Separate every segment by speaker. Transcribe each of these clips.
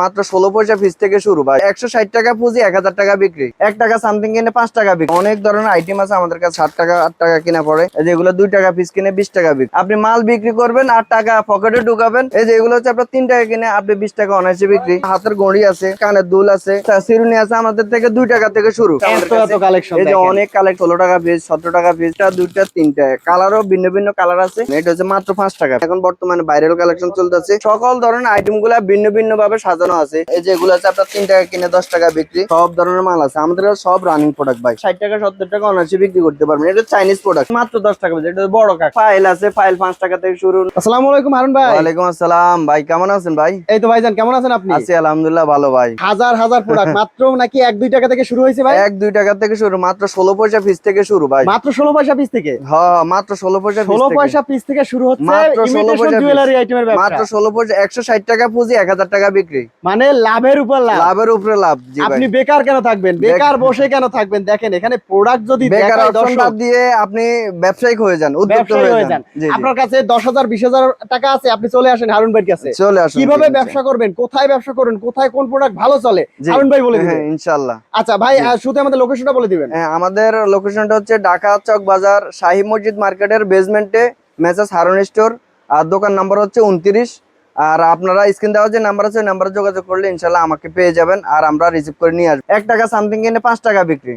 Speaker 1: মাত্র ষোলো পয়সা পিস থেকে শুরু। ভাই একশো ষাট টাকা পুঁজি এক হাজার টাকা বিক্রি। এক টাকা সামথিং কিনে পাঁচ টাকা বিক্রি। অনেক ধরনের আইটেম আছে আমাদের কাছে। ষাট টাকা আট টাকা কিনা পড়ে। এই যে দুই টাকা পিস কিনে বিশ টাকা বিক্রি। আপনি মাল বিক্রি করবেন আর টাকা পকেটে ঢুকাবেন। এই যে এগুলো হচ্ছে আপনার তিন টাকা কিনে আপনি বিশ টাকা অনায়াসে বিক্রি। হাতের ঘড়ি আছে কানের দুল আছে সিরুনি আছে আমাদের থেকে দুই টাকা থেকে শুরু। এই যে অনেক কালার ষোলো টাকা পিস সতেরো টাকা পিস দুইটা তিনটা। কালারও ভিন্ন ভিন্ন কালার আছে। এটা হচ্ছে মাত্র পাঁচ টাকা। এখন বর্তমানে ভাইরাল কালেকশন চলতেছে। সকল ধরনের আইটেমগুলা ভিন্ন ভিন্ন ভাবে সাজানো আছে। এই যে এগুলো আছে আপনার তিন টাকা কিনে দশ টাকা বিক্রি সব ধরনের মাল আছে। আমাদের কাছে সব রানিং প্রোডাক্ট ভাই। ষাট টাকা সত্তর টাকা অনার্সে বিক্রি করতে পারবেন। এটা চাইনিজ প্রোডাক্ট মাত্র দশ টাকা এটা বড় কাক। ফাইল আছে ফাইল পাঁচ টাকা থেকে শুরু।
Speaker 2: আসসালামু আলাইকুম হারুন ভাই।
Speaker 1: ওয়ালাইকুম আসসালাম। ভাই কেমন আছেন ভাই?
Speaker 2: এই তো ভাইজান কেমন আছেন আপনি?
Speaker 1: আছি আলহামদুলিল্লাহ ভালো ভাই।
Speaker 2: হাজার হাজার প্রোডাক্ট মাত্র নাকি এক দুই টাকা থেকে শুরু হয়েছে ভাই?
Speaker 1: এক দুই টাকা থেকে শুরু। মাত্র ষোলো পয়সা পিস থেকে শুরু ভাই।
Speaker 2: মাত্র ষোলো পয়সা পিস থেকে?
Speaker 1: হ্যাঁ মাত্র ষোলো পয়সা
Speaker 2: ষোলো পয়সা পিস থেকে শুরু হচ্ছে
Speaker 1: মাত্র 16
Speaker 2: ইমিটেশন
Speaker 1: পয়সা
Speaker 2: জুয়েলারি আইটেমের
Speaker 1: মাত্র ষোলো পয়সা একশো ষাট টাকা পুঁজি এক হাজার টাকা বিক্রি।
Speaker 2: মানে লাভের উপর লাভ।
Speaker 1: লাভের উপরে লাভ
Speaker 2: আপনি বেকার কেন থাকবেন? বেকার বসে কেন থাকবেন? দেখেন এখানে প্রোডাক্ট যদি
Speaker 1: বেকার অপশনটা দিয়ে আপনি ব্যবসায়িক হয়ে যান উদ্যোক্তা
Speaker 2: হয়ে যান। আপনার কাছে দশ হাজার বিশ হাজার টাকা আছে আপনি চলে আসেন হারুন ভাইয়ের কাছে।
Speaker 1: চলে আসুন
Speaker 2: কীভাবে ব্যবসা করবেন? কোথায় ব্যবসা করবেন কোথায় কোন প্রোডাক্ট ভালো চলে। হারুন ভাই বলে দিবেন।
Speaker 1: হ্যাঁ ইনশাআল্লাহ।
Speaker 2: আচ্ছা ভাই শুধু আমাদের লোকেশনটা বলে দিবেন?
Speaker 1: হ্যাঁ, আমাদের লোকেশনটা হচ্ছে ঢাকা চক বাজার শাহী মসজিদ মার্কেটের বেসমেন্টে মেসেজ হারুন স্টোর আর দোকান নাম্বার হচ্ছে উনত্রিশ আর আপনারা স্ক্রিন দেওয়া যে নাম্বার আছে নাম্বারে যোগাযোগ করলে ইনশাল্লাহ আমাকে পেয়ে যাবেন আর আমরা রিসিভ করে নিয়ে আসব। এক টাকা সামথিং কিনে পাঁচ টাকা বিক্রি।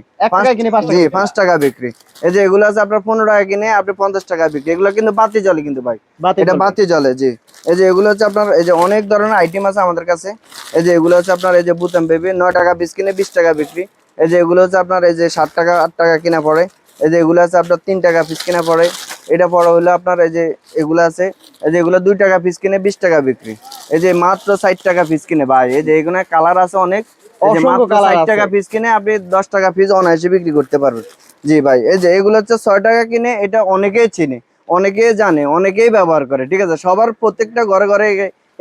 Speaker 1: জি পাঁচ টাকা বিক্রি। এই যে এগুলো আছে আপনার পনেরো টাকা কিনে আপনি পঞ্চাশ টাকা বিক্রি। এগুলো কিন্তু বাতি জলে কিন্তু ভাই। এটা বাতি জলে জি। এই যে এগুলো হচ্ছে আপনার এই যে অনেক ধরনের আইটেম আছে আমাদের কাছে। এই যে এগুলো হচ্ছে আপনার এই যে বুতাম বেবি নয় টাকা পিস কিনে বিশ টাকা বিক্রি। এই যে এগুলো হচ্ছে আপনার এই যে ষাট টাকা আট টাকা কিনা পড়ে। এই যে এগুলো আছে আপনার তিন টাকা পিস কিনা পড়ে। এটা পড়ে হলো আপনার এই যে এগুলো আছে। এই যে এগুলো দুই টাকা পিস কিনে বিশ টাকা বিক্রি। এই যে মাত্র ষাট টাকা পিস কিনে। ভাই এই যে এগুলো কালার আছে অনেক। এই মাত্র
Speaker 2: colour
Speaker 1: 60
Speaker 2: আছে।
Speaker 1: টাকা পিস কিনে আপনি দশ টাকা পিস অনায়াসে বিক্রি করতে পারবেন। জি ভাই এই যে এগুলো হচ্ছে ছয় টাকা কিনে এটা অনেকেই চিনে অনেকেই জানে অনেকেই ব্যবহার করে ঠিক আছে? সবার প্রত্যেকটা ঘরে ঘরে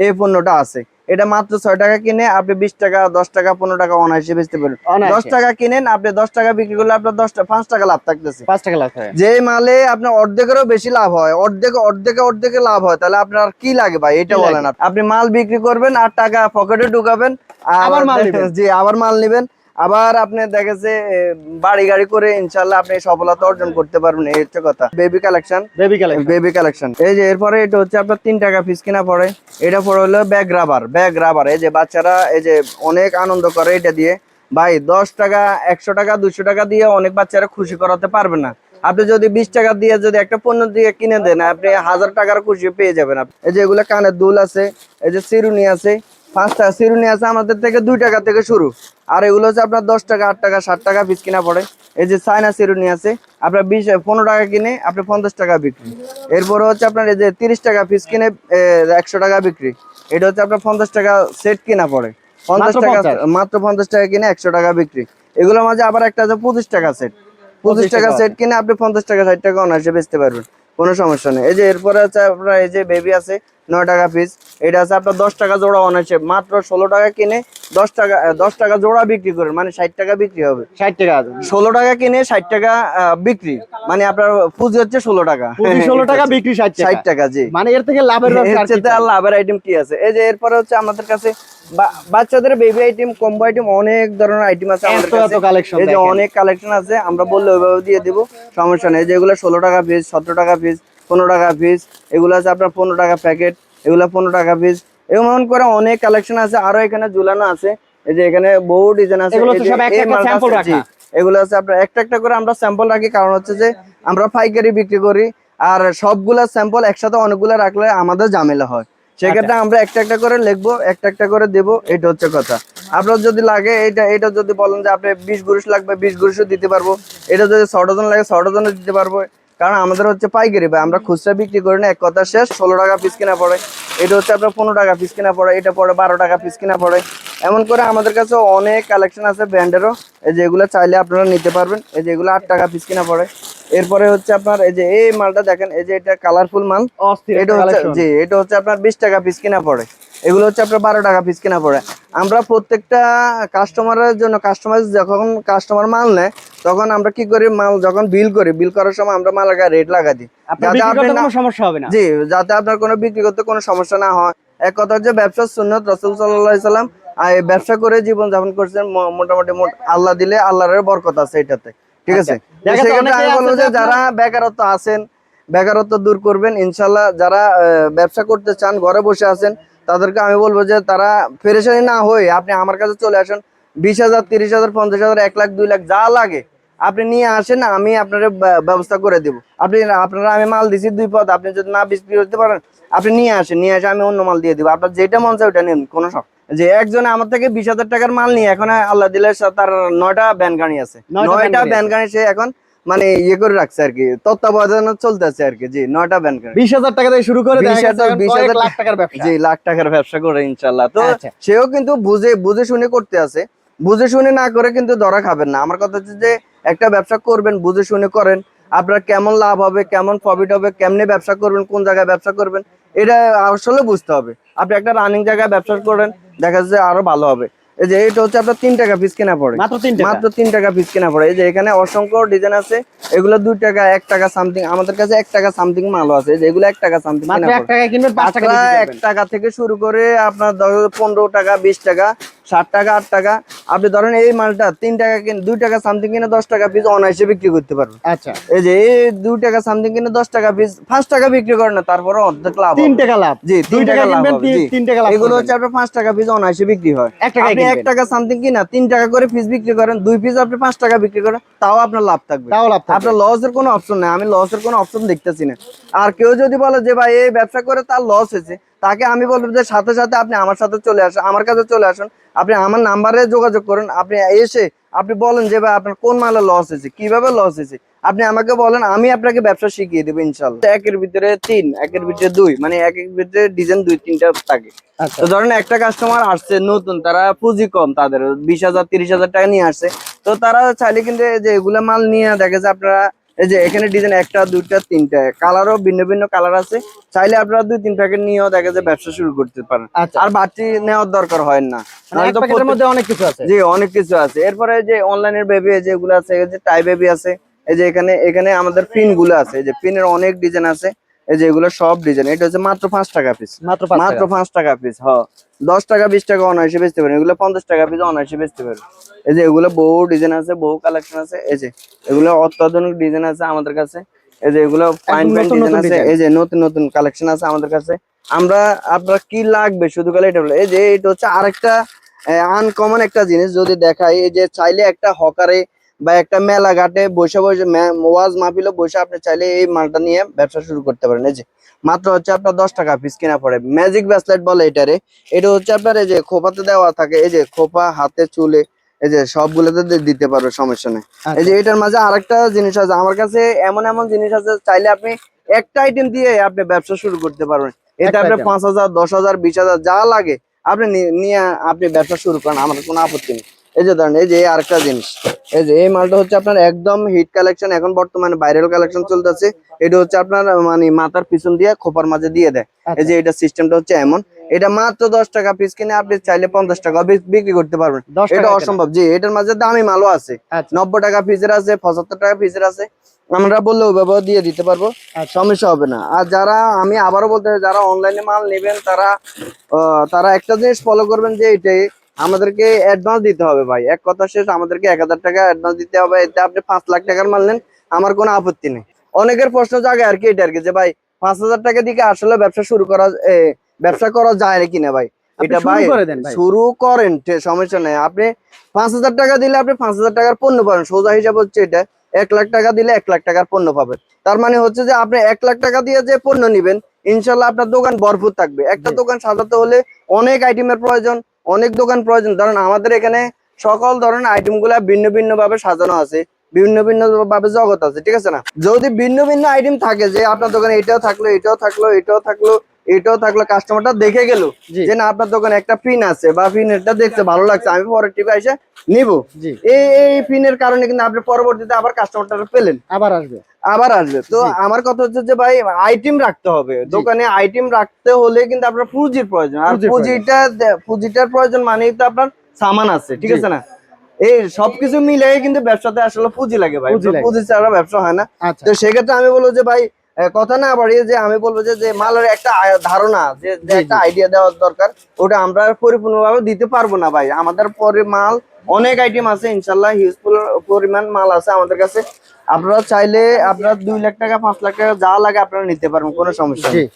Speaker 1: এই পণ্যটা আছে। এটা মাত্র ছয় টাকা কিনে আপনি বিশ টাকা দশ টাকা পনেরো টাকা অনায়াসে বেচতে পারেন দশ টাকা কিনেন আপনি দশ টাকা বিক্রি করলে আপনার দশ টাকা পাঁচ টাকা লাভ থাকতেছে
Speaker 2: পাঁচ টাকা লাভ
Speaker 1: যে মালে আপনার অর্ধেকেরও বেশি লাভ হয় অর্ধেক অর্ধেকে অর্ধেকে লাভ হয় তাহলে আপনার কি লাগে ভাই এটা বলেন? আপনি। মাল বিক্রি করবেন আর টাকা পকেটে ঢুকাবেন
Speaker 2: আবার মাল।
Speaker 1: জি আবার মাল নেবেন আবার আপনি দেখেছে বাড়ি গাড়ি করে ইনশাল্লাহ আপনি সফলতা অর্জন করতে পারবেন এই হচ্ছে কথা। Baby collection
Speaker 2: baby collection
Speaker 1: baby collection এই যে এরপরে এটা হচ্ছে আপনার তিন টাকা পিস কিনা পড়ে। এটা পড়ে হলো ব্যাগ রাবার ব্যাগ রাবার এই যে বাচ্চারা এই যে অনেক আনন্দ করে এটা দিয়ে। ভাই দশ টাকা একশো টাকা দুশো টাকা দিয়ে অনেক বাচ্চারা খুশি করাতে পারবে না। আপনি যদি বিশ টাকা দিয়ে যদি একটা পণ্য দিয়ে কিনে দেন আপনি হাজার টাকার খুশি পেয়ে যাবেন আপনি। এই যে এগুলো কানের দুল আছে এই যে সিরুনি আছে পাঁচটা সিরুনি আছে আমাদের থেকে দুই টাকা থেকে শুরু। আর এগুলো হচ্ছে আপনার দশ টাকা আট টাকা ষাট টাকা পিস কিনা পড়ে। এই যে চায়না সিরুনি আছে আপনার বিশ পনেরো টাকা কিনে আপনি পঞ্চাশ টাকা বিক্রি। এরপরে হচ্ছে আপনার এই যে তিরিশ টাকা পিস কিনে একশো টাকা বিক্রি। এটা হচ্ছে আপনার পঞ্চাশ টাকা সেট কিনা পড়ে। পঞ্চাশ টাকা মাত্র পঞ্চাশ টাকা কিনে একশো টাকা বিক্রি। এগুলোর মাঝে আবার একটা আছে পঁচিশ টাকা সেট পঁচিশ
Speaker 2: 25
Speaker 1: টাকা
Speaker 2: টাকা
Speaker 1: সেট কিনে আপনি পঞ্চাশ টাকা ষাট টাকা অনায়াসে বেচতে পারবেন। কোনো সমস্যা নেই। এই যে এরপরে হচ্ছে আপনার এই যে বেবি আছে নয় টাকা পিস এটা আছে আপনার দশ টাকা জোড়া অনায়াসে। মাত্র ষোলো টাকা কিনে দশ টাকা দশ টাকা জোড়া বিক্রি করেন। মানে ষাট টাকা বিক্রি হবে।
Speaker 2: ষাট টাকা
Speaker 1: ষোলো টাকা কিনে ষাট টাকা বিক্রি। মানে আপনার পুঁজি হচ্ছে ষোলো টাকা।
Speaker 2: ষোলো টাকা বিক্রি ষাট টাকা।
Speaker 1: জি।
Speaker 2: মানে এর থেকে লাভের
Speaker 1: লাভের আইটেম কি আছে? এই যে এরপরে হচ্ছে আমাদের কাছে বাচ্চাদের বেবি আইটেম কম্বো আইটেম অনেক ধরনের আইটেম আছে আমাদের কাছে।
Speaker 2: কালেকশন
Speaker 1: এই যে অনেক কালেকশন আছে আমরা বললে ওইভাবে দিয়ে দিব। সমস্যা নেই। যেগুলো ষোলো টাকা পিস সতেরো টাকা পিস পনেরো টাকা পিস এগুলো আছে আপনার পনেরো টাকা প্যাকেট এগুলো পনেরো টাকা পিস এমন করে অনেক কালেকশন আছে। আরও এখানে ঝুলানো আছে। এই যে এখানে বহু ডিজাইন আছে।
Speaker 2: এগুলো
Speaker 1: আছে, আপনার একটা একটা করে আমরা স্যাম্পল রাখি। কারণ হচ্ছে যে আমরা পাইকারি বিক্রি করি। আর সবগুলা স্যাম্পল একসাথে অনেকগুলো রাখলে আমাদের ঝামেলা হয়। সেক্ষেত্রে
Speaker 2: আচ্ছা।
Speaker 1: আমরা একটা একটা করে লিখব একটা একটা করে দেবো। এটা হচ্ছে কথা। আপনার যদি লাগে এটা এটা যদি বলেন যে আপনি বিশ গুরুষ লাগবে বিশ গুরুষও দিতে পারব। এটা যদি ছ ডজন লাগে ছ ডজনও দিতে পারব। কারণ আমাদের হচ্ছে পাইকারি ভাই আমরা খুচরা বিক্রি করি না এক কথা শেষ ষোলো টাকা পিস কিনা পড়ে। এটা হচ্ছে আপনার পনেরো টাকা পিস কিনা পড়ে এটা পড়ে বারো টাকা পিস কিনা পড়ে। এমন করে আমাদের কাছে অনেক কালেকশন আছে ব্র্যান্ডেরও এই যে এগুলো চাইলে আপনারা নিতে পারবেন এই যে এগুলো আট টাকা পিস কিনা পড়ে। এরপরে হচ্ছে আপনার এই যে এই মালটা দেখেন এই যে এটা কালারফুল মাল এটা হচ্ছে জি এটা হচ্ছে আপনার বিশ টাকা পিস কিনা পড়ে। এগুলো হচ্ছে আপনার বারো টাকা পিস কিনা পড়ে। আমরা প্রত্যেকটা কাস্টমারের জন্য কাস্টমার যখন কাস্টমার মাল নেয় তখন আমরা কি করি? মাল যখন বিল করি বিল করার সময় আমরা মাল রেট লাগা দিই।
Speaker 2: আপনার
Speaker 1: যাতে
Speaker 2: বিক্রি
Speaker 1: আপনি
Speaker 2: করতে
Speaker 1: না-
Speaker 2: কোনো সমস্যা হবে না?
Speaker 1: জি যাতে আপনার কোনো বিক্রি করতে কোনো সমস্যা না হয়। এক কথা হচ্ছে ব্যবসার সুন্নত রসুল সাল্লাহ সাল্লাম এই ব্যবসা করে জীবন যাপন করছেন মোটামুটি মোট- আল্লাহ দিলে আল্লাহর বরকত আছে এটাতে। ঠিক আছে?
Speaker 2: আচ্ছা।
Speaker 1: সেক্ষেত্রে আমি বলব যে যারা বেকারত্ব আছেন বেকারত্ব দূর করবেন। ইনশাল্লাহ যারা ব্যবসা করতে চান ঘরে বসে আছেন তাদেরকে আমি বলব যে তারা ফেরেশানি না হয়ে আপনি আমার কাছে চলে আসেন। বিশ হাজার তিরিশ হাজার পঞ্চাশ হাজার এক লাখ দুই লাখ যা লাগে আপনি নিয়ে আসেন আমি আপনার ব্যবস্থা করে দেবো। আপনি আপনারা আমি মাল দিছি দুই পদ আপনি যদি না বিক্রি করতে পারেন আপনি নিয়ে আসেন নিয়ে আসে আমি অন্য মাল দিয়ে দিব। আপনার যেটা মন চায় ওটা নিন কোনো শখ। যে একজনে আমার থেকে বিশ হাজার টাকার মাল নিয়ে এখন আল্লাহ দিলে তার নয়টা ব্যান গাড়ি আছে।
Speaker 2: নয়টা
Speaker 1: ব্যান গাড়ি সে এখন মানে ইয়ে করে রাখছে আর কি তত্ত্বাবধানে চলতেছে আর কি জি নয়টা ব্যান গাড়ি
Speaker 2: বিশ হাজার টাকা থেকে শুরু করে
Speaker 1: বিশ হাজার- বিশ হাজার
Speaker 2: লাখ টাকার ব্যবসা।
Speaker 1: জি লাখ টাকার ব্যবসা করে ইনশাল্লাহ তো
Speaker 2: আচ্ছা।
Speaker 1: সেও কিন্তু বুঝে বুঝে শুনে করতে আছে। বুঝে শুনে না করে কিন্তু ধরা খাবেন না। আমার কথা হচ্ছে যে একটা ব্যবসা করবেন বুঝে শুনে করেন আপনার কেমন লাভ হবে কেমন প্রফিট হবে কেমনে ব্যবসা করবেন কোন জায়গায় ব্যবসা করবেন এটা আসলে বুঝতে হবে। আপনি একটা রানিং জায়গায় ব্যবসা করেন দেখা যাচ্ছে আরও ভালো হবে। এই যে এটা হচ্ছে আপনার তিন টাকা পিস কেনা পড়ে।
Speaker 2: মাত্র তিন টাকা।
Speaker 1: পিস কেনা পড়ে। এই যে এখানে অসংখ্য ডিজাইন আছে। এগুলো দুই টাকা এক টাকা সামথিং আমাদের কাছে এক টাকা সামথিং মালও আছে। যেগুলো এক টাকা সামথিং
Speaker 2: এক টাকা
Speaker 1: থেকে শুরু করে আপনার পনেরো টাকা বিশ টাকা ষাট টাকা আট টাকা। আপনি ধরেন এই মালটা তিন টাকা কিনে দুই টাকা সামথিং কিনে দশ টাকা পিস অনায়াসে বিক্রি করতে পারবেন।
Speaker 2: আচ্ছা।
Speaker 1: এই যে এই দুই টাকা সামথিং কিনে দশ টাকা পিস পাঁচ টাকা বিক্রি করেন না তারপরে অর্ধেক লাভ
Speaker 2: তিন টাকা লাভ।
Speaker 1: জি
Speaker 2: দুই টাকা
Speaker 1: লাভ
Speaker 2: তিন- টাকা লাভ
Speaker 1: এগুলো হচ্ছে আপনার পাঁচ টাকা পিস অনায়াসে বিক্রি হয়। আপনি এক টাকা সামথিং কিনা তিন টাকা করে পিস বিক্রি করেন দুই পিস আপনি পাঁচ টাকা বিক্রি করেন তাও আপনার লাভ থাকবে।
Speaker 2: তাও লাভ থাকবে।
Speaker 1: আপনার লসের কোনো অপশন নাই আমি লসের কোনো অপশন দেখতেছি না। আর কেউ যদি বলে যে ভাই এই ব্যবসা করে তার লস হয়েছে তাকে আমি বলব যে সাথে সাথে আপনি আমার সাথে চলে আসুন আমার কাছে চলে আসুন। আপনি আমার নাম্বারে যোগাযোগ করুন। আপনি এসে আপনি বলেন যে ভাই আপনার কোন মালে লস হয়েছে? কীভাবে লস হয়েছে? আপনি আমাকে বলেন আমি আপনাকে ব্যবসা শিখিয়ে দেবো ইনশাল্লাহ একের ভিতরে তিন একের ভিতরে দুই মানে একের ভিতরে ডিজাইন দুই তিনটা থাকে।
Speaker 2: আচ্ছা।
Speaker 1: তো ধরেন একটা কাস্টমার আসছে নতুন তারা পুঁজি কম তাদের বিশ হাজার তিরিশ হাজার টাকা নিয়ে আসছে। তো তারা চাইলে কিন্তু যে এগুলা মাল নিয়ে দেখে যে আপনারা এই যে এখানে ডিজাইন একটা দুইটা তিনটা। কালারও ভিন্ন ভিন্ন কালার আছে। চাইলে আপনারা দুই তিন প্যাকেট নিয়েও দেখা যে ব্যবসা শুরু করতে পারেন।
Speaker 2: আচ্ছা।
Speaker 1: আর বাড়তি নেওয়ার দরকার হয় না।
Speaker 2: মানে অনেক কিছু আছে।
Speaker 1: জি অনেক কিছু আছে। এরপরে যে অনলাইনের বেবি যেগুলো আছে যে টাই বেবি আছে এই যে এখানে এখানে আমাদের পিনগুলো আছে। এই যে পিনের অনেক ডিজাইন আছে। এই যে এগুলো সব ডিজাইন এটা হচ্ছে মাত্র পাঁচ টাকা পিস
Speaker 2: মাত্র
Speaker 1: মাত্র
Speaker 2: টাকা।
Speaker 1: পাঁচ টাকা পিস হ। দশ টাকা বিশ টাকা অনায়াসে বেচতে পারেন। এগুলো পঞ্চাশ টাকা পিস অনায়াসে বেচতে পারেন। এই যে এগুলো বহু ডিজাইন আছে বহু কালেকশন আছে। এই যে এগুলো অত্যাধুনিক ডিজাইন আছে আমাদের কাছে। এই যে এগুলো ফাইন ফাইন ডিজাইন আছে। এই যে নতুন নতুন কালেকশন আছে আমাদের কাছে। আমরা আপনার কি লাগবে? শুধু খালি এটা এই যে এটা হচ্ছে আরেকটা আনকমন একটা জিনিস যদি দেখাই এই যে চাইলে একটা হকারে বা একটা মেলা ঘাটে বসে বসে ওয়াজ মাহফিলে বসে আপনি চাইলে এই মালটা নিয়ে ব্যবসা শুরু করতে পারেন। এই যে মাত্র হচ্ছে আপনার দশ টাকা পিস কেনা পড়ে। ম্যাজিক ব্যাসলেট বলে এটারে এটা হচ্ছে আপনার এই যে খোপাতে দেওয়া থাকে। এই যে খোপা হাতে চুলে এই যে সবগুলোতে দিতে পারবে সমস্যা নেই। এই যে এটার মাঝে আরেকটা জিনিস আছে। আমার কাছে এমন এমন জিনিস আছে চাইলে আপনি একটা আইটেম দিয়ে আপনি ব্যবসা শুরু করতে পারবেন। এটা আপনার পাঁচ হাজার দশ হাজার বিশ হাজার যা লাগে আপনি নিয়ে আপনি ব্যবসা শুরু করেন। আমার কোনো আপত্তি নেই। এই যে ধরেন এই যে আরেকটা জিনিস। এই যে এই মালটা হচ্ছে আপনার একদম হিট কালেকশন এখন বর্তমানে ভাইরাল কালেকশন চলতেছে। এটা হচ্ছে আপনার মানে মাথার পিছন দিয়ে খোপার মাঝে দিয়ে দেয়। এই যে এটা সিস্টেমটা হচ্ছে এমন। এটা মাত্র দশ টাকা পিস কিনে আপনি চাইলে পঞ্চাশ টাকা বিক্রি করতে পারবেন। এটা অসম্ভব। জি এটার মাঝে দামি মালও আছে।
Speaker 2: আচ্ছা।
Speaker 1: নব্বই টাকা পিসের আছে পঁচাত্তর টাকা পিসের আছে। আমরা বললে ওইভাবে দিয়ে দিতে পারব।
Speaker 2: আচ্ছা।
Speaker 1: সমস্যা হবে না। আর যারা আমি আবারও বলতে যারা অনলাইনে মাল নেবেন তারা তারা একটা জিনিস ফলো করবেন যে এটাই আমাদেরকে অ্যাডভান্স দিতে হবে ভাই। এক কথা শেষ আমাদেরকে এক হাজার টাকা অ্যাডভান্স দিতে হবে। এতে আপনি পাঁচ লাখ টাকার মাল নেন আমার কোনো আপত্তি নেই। অনেকের প্রশ্ন জাগে আর কি এটা আর কি যে ভাই পাঁচ হাজার টাকা দিকে আসলে ব্যবসা শুরু করা ব্যবসা করা যায় না কিনা ভাই এটা ভাই শুরু করেন সমস্যা নেই। আপনি পাঁচ হাজার টাকা দিলে আপনি পাঁচ হাজার টাকার পণ্য পাবেন। সোজা হিসাব হচ্ছে এটা এক লাখ টাকা দিলে এক লাখ টাকার পণ্য পাবেন। তার মানে হচ্ছে যে আপনি এক লাখ টাকা দিয়ে যে পণ্য নিবেন ইনশাল্লাহ আপনার দোকান ভরপুর থাকবে। একটা দোকান সাজাতে হলে অনেক আইটেমের প্রয়োজন। অনেক দোকান প্রয়োজন। ধরেন আমাদের এখানে সকল ধরনের আইটেমগুলা ভিন্ন ভিন্ন ভাবে সাজানো আছে বিভিন্ন ভিন্ন ভাবে জগৎ আছে, ঠিক আছে না? যদি ভিন্ন ভিন্ন আইটেম থাকে, যে আপনার দোকানে এটাও থাকল এটাও থাকল এটাও থাকল এটাও থাকল কাস্টমারটা দেখে গেল যে না আপনার দোকানে একটা পিন আছে বা পিনটা দেখতে ভালো লাগছে আমি পরের টিপে এসে নিব। এই এই পিনের কারণে কিন্তু আপনি পরবর্তীতে আবার কাস্টমারটা পেলেন।
Speaker 2: আবার আসবে।
Speaker 1: আবার আসবে। তো আমার কথা হচ্ছে যে ভাই আইটেম রাখতে হবে। দোকানে আইটেম রাখতে হলে কিন্তু আপনার পুঁজির প্রয়োজন। আর পুঁজিটা পুঁজিটার প্রয়োজন মানেই তো আপনার সামান আছে ঠিক আছে না? এই সবকিছু মিলে কিন্তু ব্যবসাতে আসলে পুঁজি লাগে ভাই।
Speaker 2: পুঁজি
Speaker 1: ছাড়া ব্যবসা হয় না।
Speaker 2: আচ্ছা।
Speaker 1: তো সেক্ষেত্রে আমি বলব যে ভাই কথা না বাড়িয়ে যে আমি বলব যে যে মালের একটা ধারণা যে একটা আইডিয়া দেওয়ার দরকার ওটা আমরা পরিপূর্ণভাবে দিতে পারব না ভাই। আমাদের পরে মাল অনেক আইটেম আছে ইনশাল্লাহ হিউজফুল পরিমাণ মাল আছে আমাদের কাছে। আপনারা চাইলে আপনারা দুই লাখ টাকা পাঁচ লাখ টাকা যা লাগে আপনারা নিতে পারবেন কোনো সমস্যা নেই।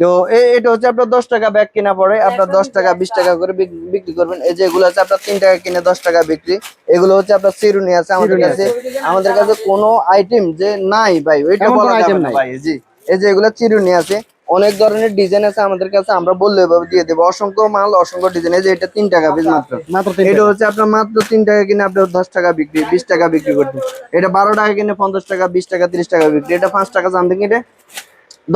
Speaker 1: তো এটা হচ্ছে আপনার দশ টাকা ব্যাগ কিনা পড়ে। আপনার দশ টাকা বিশ টাকা করে বিক্রি করবেন। এই যে এগুলো হচ্ছে আপনার তিন টাকা কিনে দশ টাকা বিক্রি। এগুলো হচ্ছে আপনার চিরুনি আছে। আমাদের কাছে আমাদের কাছে কোনো আইটেম যে নাই ভাই ওইটা বলা যাবে না ভাই জি। এই যে এগুলো চিরুনি আছে। অনেক ধরনের ডিজাইন আছে আমাদের কাছে। আমরা বললে এভাবে দিয়ে দেবো। অসংখ্য মাল অসংখ্য ডিজাইন এই যে এটা তিন টাকা পিস মাত্র।
Speaker 2: মাত্র
Speaker 1: এটা হচ্ছে আপনার মাত্র তিন টাকা কিনে আপনি দশ টাকা বিক্রি বিশ টাকা বিক্রি করতে এটা বারো টাকা কিনে পঞ্চাশ টাকা বিশ টাকা তিরিশ টাকা বিক্রি। এটা পাঁচ টাকা সামথিং কিনে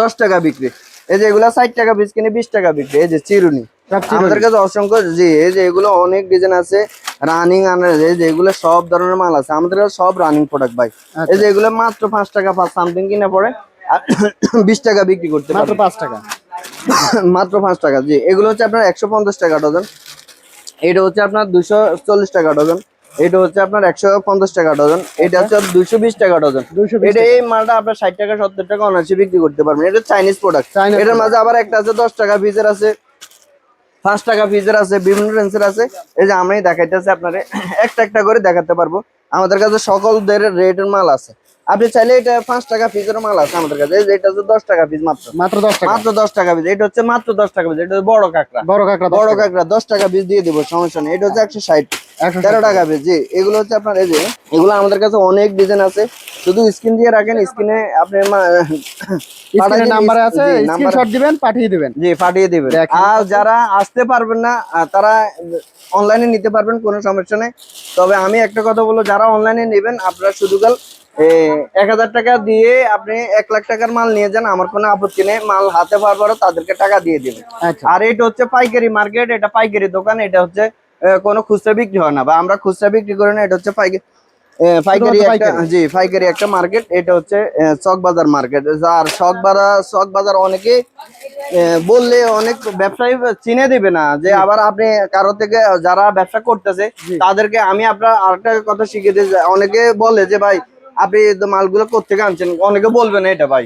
Speaker 1: দশ টাকা বিক্রি। এই যে এগুলা ষাট টাকা পিস কিনে বিশ টাকা বিক্রি এই যে চিরুনি। আমাদের কাছে অসংখ্য জি এই যে এগুলো অনেক ডিজাইন আছে রানিং আনার এই যে এগুলো সব ধরনের মাল আছে। আমাদের কাছে সব রানিং প্রোডাক্ট ভাই। এই যে এগুলো মাত্র পাঁচ টাকা পাঁচ সামথিং কিনে পড়ে আর বিশ টাকা বিক্রি করতে
Speaker 2: মাত্র পাঁচ টাকা।
Speaker 1: মাত্র পাঁচ টাকা জি। এগুলো হচ্ছে আপনার একশো পঞ্চাশ টাকা ডজন এটা হচ্ছে আপনার দুশো চল্লিশ টাকা ডজন এটা হচ্ছে আপনার একশো পঞ্চাশ টাকা ডজন এটা হচ্ছে দুশো বিশ টাকা ডজন।
Speaker 2: দুইশো
Speaker 1: এটা এই মালটা আপনার ষাট টাকা সত্তর টাকা অনার্সে বিক্রি করতে পারবেন। এটা চাইনিজ প্রোডাক্ট এটার মাঝে আবার একটা আছে দশ টাকা পিসের আছে পাঁচ টাকা পিসের আছে বিভিন্ন রেঞ্জের আছে। এই যে আমরাই দেখাইতেছি আপনার একটা একটা করে দেখাতে পারব। আমাদের কাছে সকল রেটের মাল আছে। আপনি চাইলে এটা পাঁচ টাকা পিসের মাল আছে আমাদের কাছে। এটা হচ্ছে দশ টাকা পিস মাত্র।
Speaker 2: মাত্র দশ টাকা।
Speaker 1: মাত্র দশ টাকা পিস এটা হচ্ছে মাত্র দশ টাকা পিস এটা হচ্ছে বড় কাঁকড়া।
Speaker 2: বড় কাঁকড়া
Speaker 1: বড় কাঁকড়া দশ টাকা পিস দিয়ে দিব সমস্যা নেই। এটা হচ্ছে একশো ষাট।
Speaker 2: একশো
Speaker 1: তেরো টাকা। পিস জি এগুলো হচ্ছে আপনার এই যে এগুলো আমাদের কাছে অনেক ডিজাইন আছে। শুধু স্ক্রিন দিয়ে রাখেন স্ক্রিনে আপনি
Speaker 2: স্ক্রিনে নাম্বারে আছে স্ক্রিনশট দিবেন পাঠিয়ে দিবেন।
Speaker 1: জি পাঠিয়ে দিবেন। আর যারা আসতে পারবেন না তারা অনলাইনে নিতে পারবেন কোনো সমস্যা নেই। তবে আমি একটা কথা বলব যারা অনলাইনে নেবেন আপনারা শুধু কাল এক হাজার টাকা দিয়ে আপনি এক লাখ টাকার মাল নিয়ে যান আমার কোনো আপত্তি নেই মাল হাতে পারবারও তাদেরকে টাকা দিয়ে দিবেন।
Speaker 2: আচ্ছা।
Speaker 1: আর এটা হচ্ছে পাইকারি মার্কেট এটা পাইকারি দোকান এটা হচ্ছে কোনো খুচরা বিক্রি হয় না বা আমরা খুচরা বিক্রি করি না এটা হচ্ছে পাইকারি। পাইকারি একটা জি পাইকারি একটা মার্কেট। এটা হচ্ছে মার্কেট। অনেকে বললে অনেক ব্যবসায়ী চিনে দিবে না যে আবার আপনি কারও থেকে যারা ব্যবসা করতেছে তাদেরকে আমি আপনার আরেকটা কথা শিখিয়ে দিই অনেকে বলে যে ভাই আপনি মালগুলো কোথেকে আনছেন? অনেকে বলবে না এটা ভাই।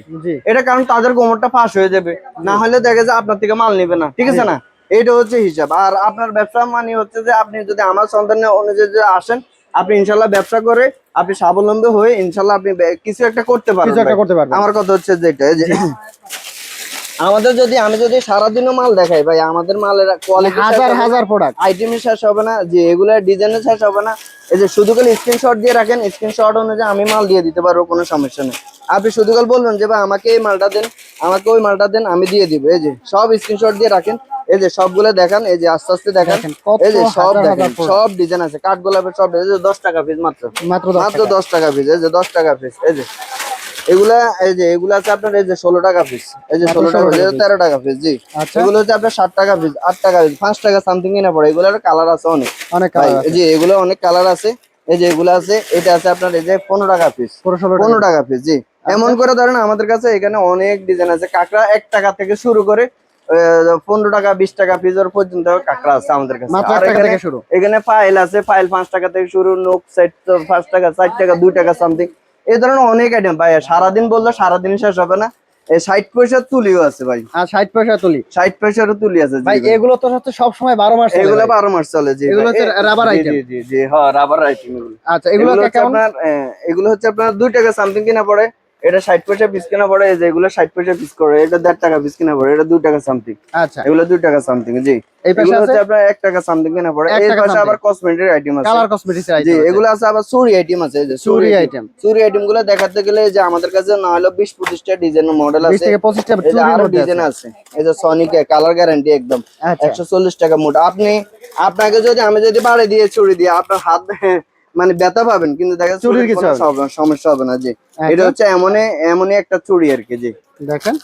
Speaker 1: এটা কারণ তাদের গোমরটা ফাঁস হয়ে যাবে। না হলে দেখে যে আপনার থেকে মাল নেবে না। ঠিক আছে না? এটা হচ্ছে হিসাব। আর আপনার ব্যবসা মানে হচ্ছে যে আপনি যদি আমার সন্তানের অনুযায়ী আসেন আপনি ইনশাল্লাহ ব্যবসা করে আপনি স্বাবলম্বী হয়ে ইনশাল্লাহ আপনি কিছু একটা করতে
Speaker 2: কিছু
Speaker 1: পারবেন
Speaker 2: একটা করতে পারবেন।
Speaker 1: আমার কথা হচ্ছে যেটা যে আমাদের যদি আমি যদি সারাদিনও মাল দেখাই ভাই আমাদের মালের কোয়ালিটি
Speaker 2: হাজার হাজার প্রোডাক্ট
Speaker 1: আইটেমই শেষ হবে না যে এগুলা ডিজাইনের শেষ হবে না। এই যে শুধু খালি স্ক্রিনশট দিয়ে রাখেন স্ক্রিনশট অনুযায়ী আমি মাল দিয়ে দিতে পারব কোনো সমস্যা নেই। আপনি শুধু খালি বলবেন যে ভাই আমাকে এই মালটা দেন আমাকে ওই মালটা দেন আমি দিয়ে দিব এই যে সব স্ক্রিনশট দিয়ে রাখেন। এই যে সবগুলো দেখান এই যে আস্তে আস্তে দেখান এই যে সব দেখেন সব ডিজাইন আছে কাঠ গোলাপের সব এই যে দশ টাকা পিস মাত্র।
Speaker 2: মাত্র দশ টাকা।
Speaker 1: পিস এই যে দশ টাকা পিস এই যে। এগুলা এই যে এগুলা আছে আপনার এই যে ষোলো টাকা পিস এই যে ষোলো টাকা পিস তেরো টাকা পিস জি।
Speaker 2: আচ্ছা।
Speaker 1: এগুলো হচ্ছে আপনার ষাট টাকা পিস আট টাকা পিস পাঁচ টাকা সামথিং কিনা পড়ে এগুলোর কালার আছে অনেক।
Speaker 2: অনেক
Speaker 1: যে এগুলো অনেক কালার আছে। এই যে এগুলো আছে এটা আছে আপনার এই যে পনেরো টাকা পিস পনেরো টাকা। পিস জি। এমন করে ধরেন আমাদের কাছে এখানে অনেক ডিজাইন আছে। কাঁকড়া এক টাকা থেকে শুরু করে পনেরো টাকা বিশ টাকা পিসের পর্যন্ত কাঁকড়া আছে আমাদের কাছে।
Speaker 2: শুরু।
Speaker 1: এখানে ফাইল আছে ফাইল পাঁচ টাকা থেকে শুরু নোক সেট পাঁচ টাকা চার টাকা দুই টাকা সামথিং এই ধরনের অনেক আইটেম ভাই সারাদিন বললে সারাদিন শেষ হবে না। এই ষাট পয়সার তুলিও আছে ভাই।
Speaker 2: আর ষাট পয়সা তুলি।
Speaker 1: ষাট পয়সারও তুলি আছে
Speaker 2: ভাই
Speaker 1: ভাই।
Speaker 2: এগুলো তো হচ্ছে সব সময় বারো মাস
Speaker 1: এগুলো বারো মাস চলে জি
Speaker 2: এগুলো হচ্ছে
Speaker 1: এ-
Speaker 2: rubber
Speaker 1: জি, জি জি জি হ্যাঁ রাবার আইটেম
Speaker 2: আচ্ছা এগুলো
Speaker 1: এগুলো হচ্ছে
Speaker 2: কেমন?
Speaker 1: আপনার এগুলো হচ্ছে আপনার দুই টাকা সামথিং কিনা পড়ে। এটা ষাট পয়সা পিস কিনা পড়ে এই যে এগুলো ষাট পয়সা পিস করে এটা দেড় টাকা পিস কিনা পড়ে এটা দুই টাকা সামথিং
Speaker 2: আচ্ছা।
Speaker 1: এগুলো দুই টাকা সামথিং জি।
Speaker 2: এই পাশে আছে?
Speaker 1: আপনার এক টাকা সামথিং কিনা পড়ে। এই পাশে আবার কসমেটিক আইটেম আছে।
Speaker 2: কালার কসমেটিক্স
Speaker 1: জি এগুলো আছে আবার চুরি আইটেম আছে এই যে
Speaker 2: চুরি আইটেম
Speaker 1: চুরি আইটেমগুলো দেখাতে গেলে যে আমাদের কাছে না হলো বিশ পঁচিশটা ডিজাইনের মডেল
Speaker 2: বিশ
Speaker 1: আছে।
Speaker 2: থেকে পঁচিশটা
Speaker 1: এই যে
Speaker 2: চুরির আরও
Speaker 1: ডিজাইন
Speaker 2: আছে।
Speaker 1: এই যে সনিকে কালার গ্যারান্টি একদম।
Speaker 2: আচ্ছা।
Speaker 1: একশো চল্লিশ টাকা মোট। আপনি আপনাকে যদি আমি যদি বাড়ি দিয়ে চুরি দিয়ে আপনার হাত মানে ব্যথা পাবেন কিন্তু দেখা
Speaker 2: চুরির কিছু
Speaker 1: সমস্যা হবে না জি।
Speaker 2: আচ্ছা।
Speaker 1: এটা হচ্ছে এমনই এমনই একটা চুরি আর কি জি।
Speaker 2: দেখেন।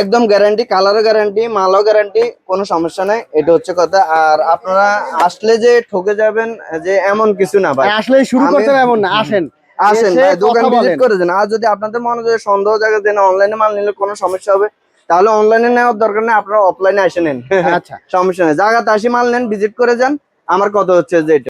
Speaker 1: একদম গ্যারান্টি কালারও গ্যারান্টি মালও গ্যারান্টি কোনো সমস্যা নাই এটা হচ্ছে কথা। আর আপনারা আসলে যে ঠকে যাবেন যে এমন কিছু না ভাই।
Speaker 2: আসলে শুরু করতে এমন না আসেন।
Speaker 1: আসেন ভাই দোকান ভিজিট। করে দেন। আর যদি আপনাদের মনে হয় সন্দেহ জায়গা দেন অনলাইনে মাল নিলে কোনো সমস্যা হবে তাহলে অনলাইনে নেওয়ার দরকার নেই আপনারা অফলাইনে এসে নেন।
Speaker 2: আচ্ছা।
Speaker 1: সমস্যা নেই। জায়গাতে আসি মাল নেন ভিজিট করে যান। আমার কথা হচ্ছে যে এটা।